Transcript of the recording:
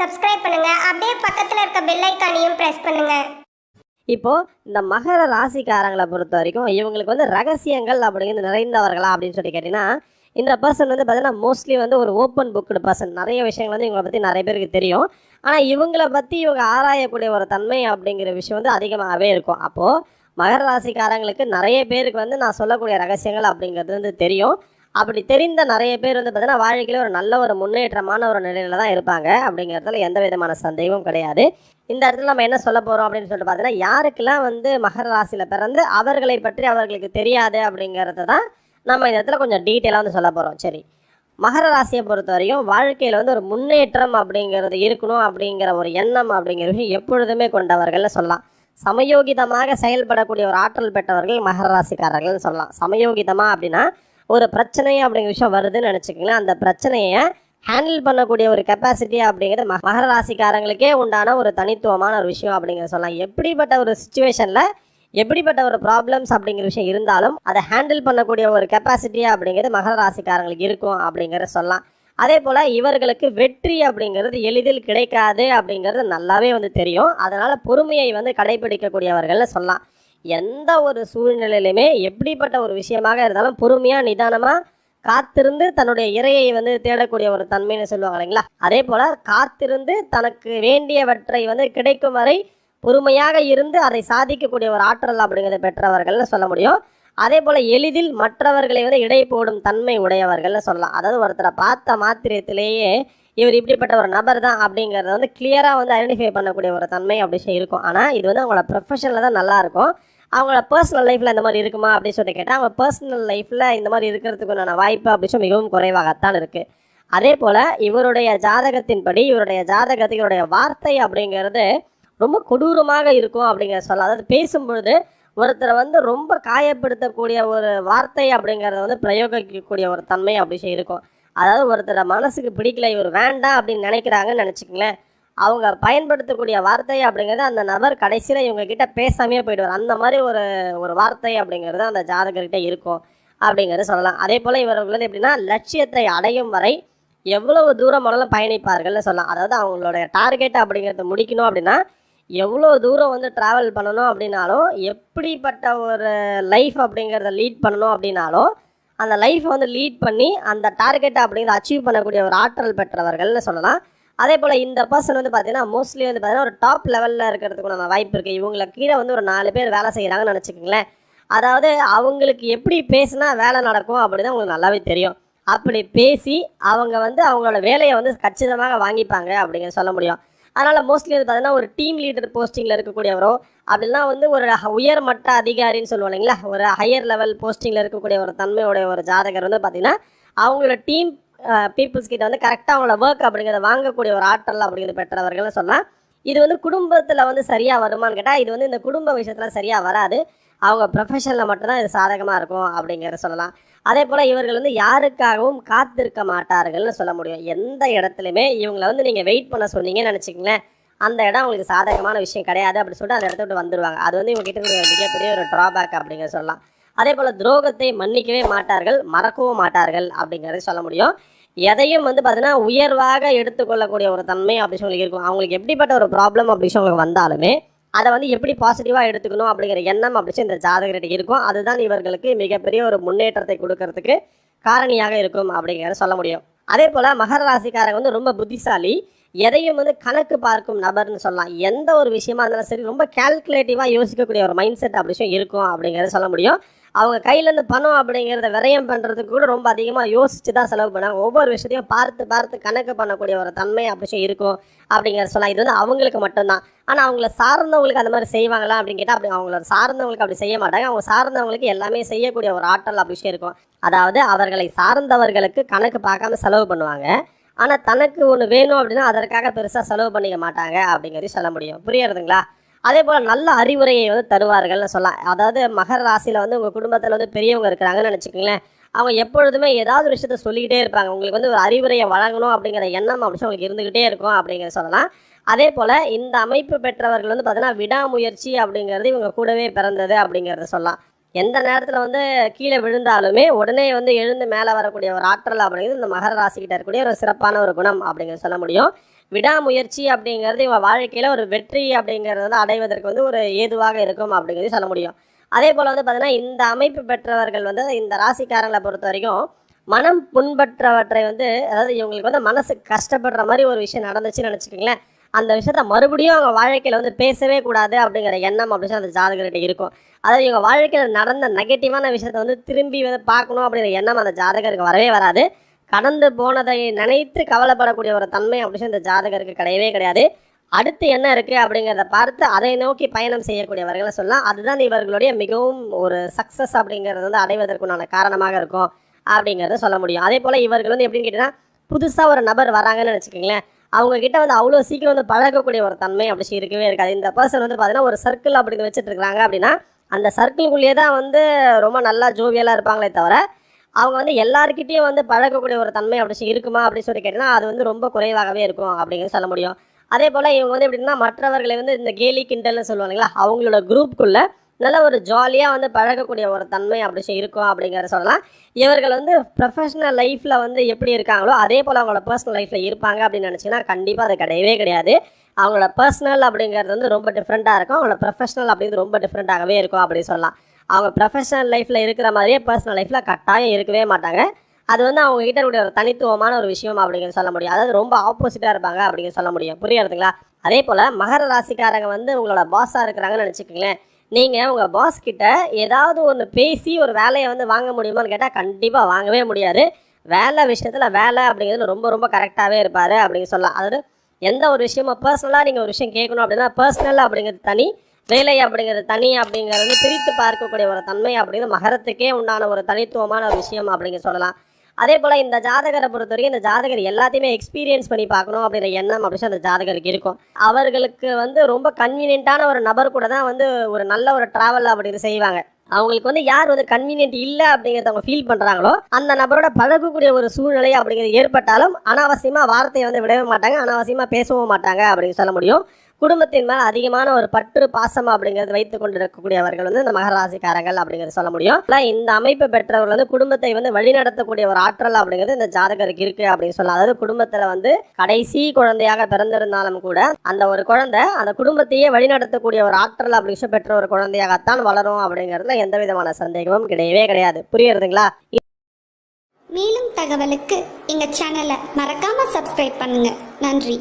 Subscribe பண்ணுங்க. அப்படியே பக்கத்துல இருக்க பெல் ஐக்கானையும் பிரஸ் பண்ணுங்க. இப்போ இந்த மகர ராசிக்காரங்களை பொறுத்த வரைக்கும் இவங்களுக்கு வந்து ரகசியங்கள் அப்படிங்கிறது நிறைந்தவர்களா அப்படின்னு சொல்லி கேட்டிங்கன்னா இந்த பர்சன் வந்து பார்த்தீங்கன்னா மோஸ்ட்லி வந்து ஒரு ஓப்பன் புக்குடு பர்சன் நிறைய விஷயங்கள் வந்து இவங்களை பற்றி நிறைய பேருக்கு தெரியும். ஆனால் இவங்களை பற்றி இவங்க ஆராயக்கூடிய ஒரு தன்மை அப்படிங்கிற விஷயம் வந்து அதிகமாகவே இருக்கும். அப்போது மகர ராசிக்காரங்களுக்கு நிறைய பேருக்கு வந்து நான் சொல்லக்கூடிய ரகசியங்கள் அப்படிங்கிறது வந்து தெரியும். அப்படி தெரிந்த நிறைய பேர் வந்து பார்த்தீங்கன்னா வாழ்க்கையில் ஒரு நல்ல ஒரு முன்னேற்றமான ஒரு நிலையில தான் இருப்பாங்க. அப்படிங்கிறதுல எந்த விதமான சந்தேகமும் கிடையாது. இந்த இடத்துல நம்ம என்ன சொல்ல போகிறோம் அப்படின்னு சொல்லிட்டு பார்த்தீங்கன்னா யாருக்கெல்லாம் வந்து மகர ராசியில் பிறந்து அவர்களை பற்றி அவர்களுக்கு தெரியாது அப்படிங்கிறத தான் நம்ம இந்த இடத்துல கொஞ்சம் டீட்டெயிலாக வந்து சொல்ல போகிறோம் சரி. மகர ராசியை பொறுத்த வரையும் வாழ்க்கையில் வந்து ஒரு முன்னேற்றம் அப்படிங்கிறது இருக்கணும் அப்படிங்கிற ஒரு எண்ணம் அப்படிங்கிற விஷயம் எப்பொழுதுமே கொண்டவர்கள்னு சொல்லலாம். சமயோகிதமாக செயல்படக்கூடிய ஒரு ஆற்றல் பெற்றவர்கள் மகர ராசிக்காரர்கள்னு சொல்லலாம். சமயோகிதமாக அப்படின்னா ஒரு பிரச்சனை அப்படிங்கிற விஷயம் வருதுன்னு நினச்சிக்கோங்களேன். அந்த பிரச்சனையை ஹேண்டில் பண்ணக்கூடிய ஒரு கெப்பாசிட்டி அப்படிங்கிறது ம- மகர ராசிக்காரங்களுக்கே உண்டான ஒரு தனித்துவமான ஒரு விஷயம் அப்படிங்கிற சொல்லலாம். எப்படிப்பட்ட ஒரு சுச்சுவேஷனில் எப்படிப்பட்ட ஒரு ப்ராப்ளம்ஸ் அப்படிங்கிற விஷயம் இருந்தாலும் அதை ஹேண்டில் பண்ணக்கூடிய ஒரு கெப்பாசிட்டி அப்படிங்கிறது மகர ராசிக்காரங்களுக்கு இருக்கும் அப்படிங்கிறத சொல்லலாம். அதே போல் இவர்களுக்கு வெற்றி அப்படிங்கிறது எளிதில் கிடைக்காது அப்படிங்கிறது நல்லாவே வந்து தெரியும். அதனால் பொறுமையை வந்து கடைபிடிக்கக்கூடியவர்கள்னு சொல்லலாம். எந்த ஒரு சூழ்நிலையிலுமே எப்படிப்பட்ட ஒரு விஷயமாக இருந்தாலும் பொறுமையாக நிதானமாக காத்திருந்து தன்னுடைய இறையை வந்து தேடக்கூடிய ஒரு தன்மைன்னு சொல்லுவாங்க இல்லைங்களா? அதே போல் காத்திருந்து தனக்கு வேண்டியவற்றை வந்து கிடைக்கும் வரை பொறுமையாக இருந்து அதை சாதிக்கக்கூடிய ஒரு ஆற்றல் அப்படிங்கிறத பெற்றவர்கள்னு சொல்ல முடியும். அதே போல் எளிதில் மற்றவர்களை வந்து இடை போடும் தன்மை உடையவர்கள்னு சொல்லலாம். அதாவது ஒருத்தரை பார்த்த மாத்திரத்திலேயே இவர் இப்படிப்பட்ட ஒரு நபர் தான் அப்படிங்கிறத வந்து கிளியராக வந்து ஐடென்டிஃபை பண்ணக்கூடிய ஒரு தன்மை அப்படி சொல்லி இருக்கும். ஆனால் இது வந்து அவங்களோட ப்ரொஃபஷனில் தான் நல்லாயிருக்கும் அவங்களோட பர்சனல் லைஃப்பில் இந்த மாதிரி இருக்குமா அப்படின்னு சொல்லி கேட்டால் அவங்க பர்சனல் லைஃப்பில் இந்த மாதிரி இருக்கிறதுக்குண்டான வாய்ப்பு அப்படின்னு சொல்லி மிகவும் குறைவாகத்தான் இருக்குது அதே போல் இவருடைய ஜாதகத்தின்படி இவருடைய ஜாதகத்துக்கு இவருடைய வார்த்தை அப்படிங்கிறது ரொம்ப கொடூரமாக இருக்கும் அப்படிங்கிற சொல்ல அதாவது பேசும்பொழுது ஒருத்தரை வந்து ரொம்ப காயப்படுத்தக்கூடிய ஒரு வார்த்தை அப்படிங்கிறத வந்து பிரயோகிக்கக்கூடிய ஒரு தன்மை அப்படி இருக்கும். அதாவது ஒருத்தரை மனசுக்கு பிடிக்கல இவர் வேண்டாம் அப்படின்னு நினைக்கிறாங்கன்னு நினச்சிக்கங்களேன். அவங்க பயன்படுத்தக்கூடிய வார்த்தை அப்படிங்கிறது அந்த நபர் கடைசியில் இவங்க கிட்ட பேசாமையே போயிடுவார். அந்த மாதிரி ஒரு ஒரு வார்த்தை அப்படிங்கிறது அந்த ஜாதகர்கிட்ட இருக்கும் அப்படிங்கிறது சொல்லலாம். அதே போல் இவர்கள் எப்படின்னா லட்சியத்தை அடையும் வரை எவ்வளவு தூரம் முதல்ல பயணிப்பார்கள்னு சொல்லலாம். அதாவது அவங்களோட டார்கெட் அப்படிங்கிறத முடிக்கணும் அப்படின்னா எவ்வளோ தூரம் வந்து ட்ராவல் பண்ணணும் அப்படின்னாலும் எப்படிப்பட்ட ஒரு லைஃப் அப்படிங்கிறத லீட் பண்ணணும் அப்படின்னாலும் அந்த லைஃப்பை வந்து லீட் பண்ணி அந்த டார்கெட்டை அப்படிங்கிறத அச்சீவ் பண்ணக்கூடிய ஒரு ஆற்றல் பெற்றவர்கள்னு சொல்லலாம். அதே போல் இந்த பர்சன் வந்து பார்த்தீங்கன்னா மோஸ்ட்லி வந்து பார்த்தீங்கன்னா ஒரு டாப் லெவலில் இருக்கிறதுக்கு நம்ம வாய்ப்பு இருக்குது இவங்களை கீழே வந்து ஒரு நாலு பேர் வேலை செய்கிறாங்கன்னு நினச்சிக்கோங்களேன். அதாவது அவங்களுக்கு எப்படி பேசுனா வேலை நடக்கும் அப்படின்னு உங்களுக்கு நல்லாவே தெரியும். அப்படி பேசி அவங்க வந்து அவங்களோட வேலையை வந்து கச்சிதமாக வாங்கிப்பாங்க அப்படிங்கிற சொல்ல முடியும். அதனால் மோஸ்ட்லி வந்து பார்த்தீங்கன்னா ஒரு டீம் லீடர் போஸ்டிங்கில் இருக்கக்கூடியவரோ அப்படின்னா வந்து ஒரு உயர் மட்ட அதிகாரின்னு சொல்லுவோம் இல்லைங்களா? ஒரு ஹையர் லெவல் போஸ்டிங்கில் இருக்கக்கூடிய ஒரு தன்மையுடைய ஒரு ஜாதகர் வந்து பார்த்திங்கன்னா அவங்களோட டீம் பீப்புள்ஸ் கிட்ட வந்து கரெக்டாக அவங்களோட ஒர்க் அப்படிங்கிறத வாங்கக்கூடிய ஒரு ஆற்றல் அப்படிங்கிறது பெற்றவர்கள் சொல்லலாம் இது வந்து குடும்பத்தில் வந்து சரியாக வருமான்னு கேட்டால் இது வந்து இந்த குடும்ப விஷயத்தில் சரியாக வராது. அவங்க ப்ரொஃபஷனில் மட்டும்தான் இது சாதகமாக இருக்கும் அப்படிங்கிறத சொல்லலாம். அதே போல் இவர்கள் வந்து யாருக்காகவும் காத்திருக்க மாட்டார்கள்னு சொல்ல முடியும். எந்த இடத்துலையுமே இவங்களை வந்து நீங்கள் வெயிட் பண்ண சொன்னீங்கன்னு நினச்சிங்களேன் அந்த இடம் அவங்களுக்கு சாதகமான விஷயம் கிடையாது அப்படின்னு சொல்லிட்டு அந்த இடத்த விட்டு வந்துடுவாங்க அது வந்து இவங்க கிட்ட இருக்கிற ஒரு மிகப்பெரிய ஒரு ட்ராபேக் அப்படிங்கிற சொல்லலாம். அதே போல் துரோகத்தை மன்னிக்கவே மாட்டார்கள் மறக்கவும் மாட்டார்கள் அப்படிங்கிறத சொல்ல முடியும். எதையும் வந்து பார்த்தீங்கன்னா உயர்வாக எடுத்துக்கொள்ளக்கூடிய ஒரு தன்மை அப்படி சொல்லி இருக்கும். அவங்களுக்கு எப்படிப்பட்ட ஒரு ப்ராப்ளம் அப்படின்னு சொல்லி வந்தாலுமே அதை வந்து எப்படி பாசிட்டிவாக எடுத்துக்கணும் அப்படிங்கிற எண்ணம் அப்படி இந்த ஜாதகர்கிட்ட இருக்கும். அதுதான் இவர்களுக்கு மிகப்பெரிய ஒரு முன்னேற்றத்தை கொடுக்கறதுக்கு காரணியாக இருக்கும் அப்படிங்கிறத சொல்ல முடியும். அதே போல் மகர ராசிக்காரங்க வந்து ரொம்ப புத்திசாலி. எதையும் வந்து கணக்கு பார்க்கும் நபர்னு சொல்லலாம். எந்த ஒரு விஷயமா இருந்தாலும் சரி ரொம்ப கேல்குலேட்டிவாக யோசிக்கக்கூடிய ஒரு மைண்ட் செட் அப்படி இருக்கும் அப்படிங்கிறத சொல்ல முடியும். அவங்க கையிலேருந்து பணம் அப்படிங்கிறத விரயம் பண்ணுறதுக்கு கூட ரொம்ப அதிகமாக யோசித்து தான் செலவு பண்ணாங்க. ஒவ்வொரு விஷயத்தையும் பார்த்து பார்த்து கணக்கு பண்ணக்கூடிய ஒரு தன்மை அப்படி இருக்கும் அப்படிங்கிற சொல்லலாம் இது வந்து அவங்களுக்கு மட்டும்தான். ஆனால் அவங்கள சார்ந்தவங்களுக்கு அந்த மாதிரி செய்வாங்களா அப்படின்னு கேட்டால் அப்படி அவங்கள சார்ந்தவங்களுக்கு அப்படி செய்ய மாட்டாங்க. அவங்க சார்ந்தவங்களுக்கு எல்லாமே செய்யக்கூடிய ஒரு ஆற்றல் அப்படி விஷயம் இருக்கும். அதாவது அவர்களை சார்ந்தவர்களுக்கு கணக்கு பார்க்காம செலவு பண்ணுவாங்க. ஆனால் தனக்கு ஒன்று வேணும் அப்படின்னா அதற்காக பெருசாக செலவு பண்ணிக்க மாட்டாங்க அப்படிங்கிறது சொல்ல முடியும். புரியறதுங்களா? அதே போல் நல்ல அறிவுரையை வந்து தருவார்கள்னு சொல்லலாம் அதாவது மகர ராசியில் வந்து உங்கள் குடும்பத்தில் வந்து பெரியவங்க இருக்கிறாங்கன்னு நினச்சிக்கோங்களேன். அவங்க எப்பொழுதுமே ஏதாவது ஒரு விஷயத்த சொல்லிக்கிட்டே இருப்பாங்க. உங்களுக்கு வந்து ஒரு அறிவுரையை வழங்கணும் அப்படிங்கிற எண்ணம் அப்படி உங்களுக்கு இருந்துக்கிட்டே இருக்கும் அப்படிங்கிற சொல்லலாம். அதே போல் இந்த அமைப்பு பெற்றவர்கள் வந்து பார்த்தீங்கன்னா விடாமுயற்சி அப்படிங்கிறது இவங்க கூடவே பிறந்தது அப்படிங்கிறத சொல்லலாம். எந்த நேரத்தில் வந்து கீழே விழுந்தாலுமே உடனே வந்து எழுந்து மேலே வரக்கூடிய ஒரு ஆற்றல் அப்படிங்கிறது இந்த மகர ராசிக்கிட்ட இருக்கக்கூடிய ஒரு சிறப்பான ஒரு குணம் அப்படிங்கிறத சொல்ல முடியும். விடாமுயற்சி அப்படிங்கிறது இவங்க வாழ்க்கையில் ஒரு வெற்றி அப்படிங்கிறது வந்து அடைவதற்கு வந்து ஒரு ஏதுவாக இருக்கும் அப்படிங்கிறது சொல்ல முடியும். அதே போல் வந்து பார்த்தீங்கன்னா இந்த அமைப்பு பெற்றவர்கள் வந்து இந்த ராசிக்காரங்களை பொறுத்த வரைக்கும் மனம் புண்பற்றவற்றை வந்து அதாவது இவங்களுக்கு வந்து மனசு கஷ்டப்படுற மாதிரி ஒரு விஷயம் நடந்துச்சுன்னு நினச்சிக்கோங்களேன். அந்த விஷயத்த மறுபடியும் அவங்க வாழ்க்கையில் வந்து பேசவே கூடாது அப்படிங்கிற எண்ணம் அப்படின்னு அந்த ஜாதகர்கிட்ட இருக்கும். அதாவது இவங்க வாழ்க்கையில் நடந்த நெகட்டிவான விஷயத்த வந்து திரும்பி வந்து பார்க்கணும் அப்படிங்கிற எண்ணம் அந்த ஜாதகருக்கு வரவே வராது. கடந்து போனதை நினைத்து கவலைப்படக்கூடிய ஒரு தன்மை அப்படின்னு இந்த ஜாதகருக்கு கிடையவே கிடையாது. அடுத்து என்ன இருக்குது அப்படிங்கிறத பார்த்து அதை நோக்கி பயணம் செய்யக்கூடியவர்களை சொல்லலாம். அதுதான் இவர்களுடைய மிகவும் ஒரு சக்ஸஸ் அப்படிங்கிறது வந்து அடைவதற்குண்டான காரணமாக இருக்கும் அப்படிங்கிறத சொல்ல முடியும். அதே போல் இவர்கள் வந்து எப்படின்னு கேட்டிங்கன்னா புதுசாக ஒரு நபர் வராங்கன்னு வச்சுக்கோங்களேன் அவங்க கிட்ட வந்து அவ்வளோ சீக்கிரம் வந்து பழகக்கூடிய ஒரு தன்மை அப்படி இருக்கவே இருக்காது. இந்த பர்சன் வந்து பார்த்தீங்கன்னா ஒரு சர்க்கிள் அப்படின்னு வச்சுட்டு இருக்கிறாங்க அப்படின்னா அந்த சர்க்கிள்குள்ளேயே தான் வந்து ரொம்ப நல்லா ஜோவியலாக இருப்பாங்களே தவிர அவங்க வந்து எல்லாருக்கிட்டேயும் வந்து பழகக்கூடிய ஒரு தன்மை அப்படி இருக்குமா அப்படின்னு சொல்லி கேட்டிங்கன்னா அது வந்து ரொம்ப குறைவாகவே இருக்கும் அப்படிங்கிறது சொல்ல முடியும். அதே போல் இவங்க வந்து எப்படின்னா மற்றவர்களை வந்து இந்த கேலி கிண்டல்னு சொல்லுவாங்களா அவங்களோட குரூப்புக்குள்ளே நல்ல ஒரு ஜாலியாக வந்து பழகக்கூடிய ஒரு தன்மை அப்படி இருக்கும் அப்படிங்கிறத சொல்லலாம். இவர்கள் வந்து ப்ரொஃபஷனல் லைஃப்பில் வந்து எப்படி இருக்காங்களோ அதே போல் அவங்களோட பர்சனல் லைஃப்பில் இருப்பாங்க அப்படின்னு நினச்சிங்கன்னா கண்டிப்பாக அது கிடையவே கிடையாது. அவங்களோட பர்சனல் அப்படிங்கிறது வந்து ரொம்ப டிஃப்ரெண்ட்டாக இருக்கும். அவங்களோட ப்ரொஃபஷனல் அப்படிங்கிறது ரொம்ப டிஃப்ரெண்ட்டாகவே இருக்கும் அப்படின்னு சொல்லலாம். அவங்க ப்ரொஃபஷனல் லைஃப்பில் இருக்கிற மாதிரியே பர்சனல் லைஃப்பில் கட்டாயம் இருக்கவே மாட்டாங்க. அது வந்து அவங்க கிட்ட ஒரு தனித்துவமான ஒரு விஷயம் அப்படிங்கிறது சொல்ல முடியும். அதாவது ரொம்ப ஆப்போசிட்டாக இருப்பாங்க அப்படிங்கிறது சொல்ல முடியும். புரியறதுங்களா? அதே போல் மகர ராசிக்காரங்க வந்து உங்களோட பாஸாக இருக்கிறாங்கன்னு நினச்சிக்கோங்களேன். நீங்கள் உங்கள் பாஸ் கிட்ட ஏதாவது ஒன்று பேசி ஒரு வேலையை வந்து வாங்க முடியுமான்னு கேட்டால் கண்டிப்பாக வாங்கவே முடியாது. வேலை விஷயத்தில் வேலை அப்படிங்கிறது ரொம்ப ரொம்ப கரெக்டாகவே இருப்பார் அப்படின்னு சொல்லலாம். அதாவது எந்த ஒரு விஷயமும் பர்சனலாக நீங்கள் ஒரு விஷயம் கேட்கணும் அப்படின்னா பர்சனல் அப்படிங்கிறது தனி. வேலை அப்படிங்கிறது தனி அப்படிங்கிறது பிரித்து பார்க்கக்கூடிய ஒரு தன்மை அப்படிங்கிறது மகரத்துக்கே உண்டான ஒரு தனித்துவமான ஒரு விஷயம் அப்படிங்க சொல்லலாம். அதே போல் இந்த ஜாதகரை பொறுத்த வரைக்கும் இந்த ஜாதகர் எல்லாத்தையுமே எக்ஸ்பீரியன்ஸ் பண்ணி பார்க்கணும் அப்படிங்கிற எண்ணம் அப்படின்னு அந்த ஜாதகருக்கு இருக்கும். அவர்களுக்கு வந்து ரொம்ப கன்வீனியன்ட்டான ஒரு நபர் கூட தான் வந்து ஒரு நல்ல ஒரு ட்ராவல் அப்படிங்கிறது செய்வாங்க. அவங்களுக்கு வந்து யார் வந்து கன்வீனியன்ட் இல்லை அப்படிங்கிறத அவங்க ஃபீல் பண்ணுறாங்களோ அந்த நபரோட பழகக்கூடிய ஒரு சூழ்நிலை அப்படிங்கிறது ஏற்பட்டாலும் அனாவசியமாக வார்த்தையை வந்து விடவே மாட்டாங்க அனாவசியமாக பேசவும் மாட்டாங்க அப்படின்னு சொல்ல முடியும். குடும்பத்தின் மேல் அதிகமான ஒரு பற்று பாசம் அப்படிங்கிறது வைத்துக் கொண்டிருக்கக்கூடியவர்கள் வந்து இந்த மகராசிக்காரங்கள் அப்படிங்கிறது சொல்ல முடியும். இந்த அமைப்பு பெற்றவர்கள் வந்து குடும்பத்தை வந்து வழிநடத்தக்கூடிய ஒரு ஆற்றல் அப்படிங்கிறது இந்த ஜாதகருக்கு இருக்கு அப்படின்னு சொல்லலாம். அதாவது குடும்பத்துல வந்து கடைசி குழந்தையாக பிறந்திருந்தாலும் கூட அந்த ஒரு குழந்தை அந்த குடும்பத்தையே வழிநடத்தக்கூடிய ஒரு ஆற்றல் அப்படி பெற்ற ஒரு குழந்தையாகத்தான் வளரும் அப்படிங்கிறதுல எந்த விதமான சந்தேகமும் கிடையவே கிடையாது. புரியுறதுங்களா? மேலும் தகவலுக்கு எங்க சேனலை மறக்காமல் சப்ஸ்கிரைப் பண்ணுங்க. நன்றி.